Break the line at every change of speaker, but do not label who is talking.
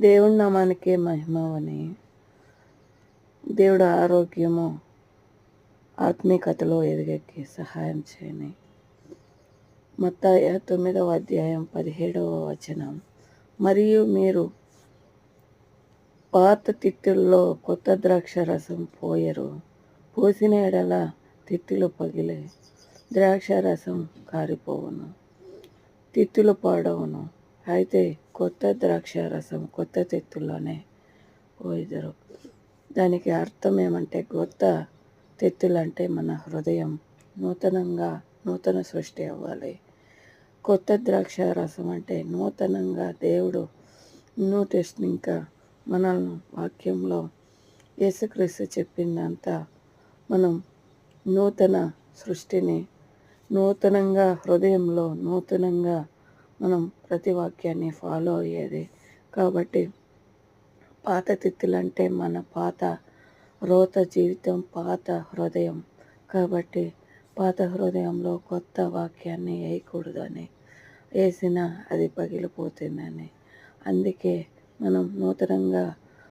దేవుడి నామానికే మహిమవని దేవుడు ఆరోగ్యము ఆత్మీకతలో ఎదిగేకి సహాయం చేయని. మత్తాయ తొమ్మిదవ అధ్యాయం పదిహేడవ వచనం. మరియు మీరు పాత తిత్తుల్లో కొత్త ద్రాక్ష రసం పోయరు. పోసిన ఎడల తిత్తులు పగిలే ద్రాక్ష రసం కారిపోవును. తిత్తులు పాడవును. అయితే కొత్త ద్రాక్ష రసం కొత్త తెత్తుల్లోనే పోయిదరు దానికి అర్థం ఏమంటే కొత్త తెత్తులు అంటే మన హృదయం నూతనంగా నూతన సృష్టి అవ్వాలి. కొత్త ద్రాక్ష రసం అంటే నూతనంగా దేవుడు న్యూ ఇంకా మనల్ని వాక్యంలో యేసుక్రీస్తు చెప్పిందంతా మనం నూతన సృష్టిని నూతనంగా హృదయంలో నూతనంగా మనం ప్రతి వాక్యాన్ని ఫాలో అయ్యేది. కాబట్టి పాత తిత్తులంటే మన పాత రోత జీవితం పాత హృదయం. కాబట్టి పాత హృదయంలో కొత్త వాక్యాన్ని వేయకూడదని వేసినా అది పగిలిపోతుందని. అందుకే మనం నూతనంగా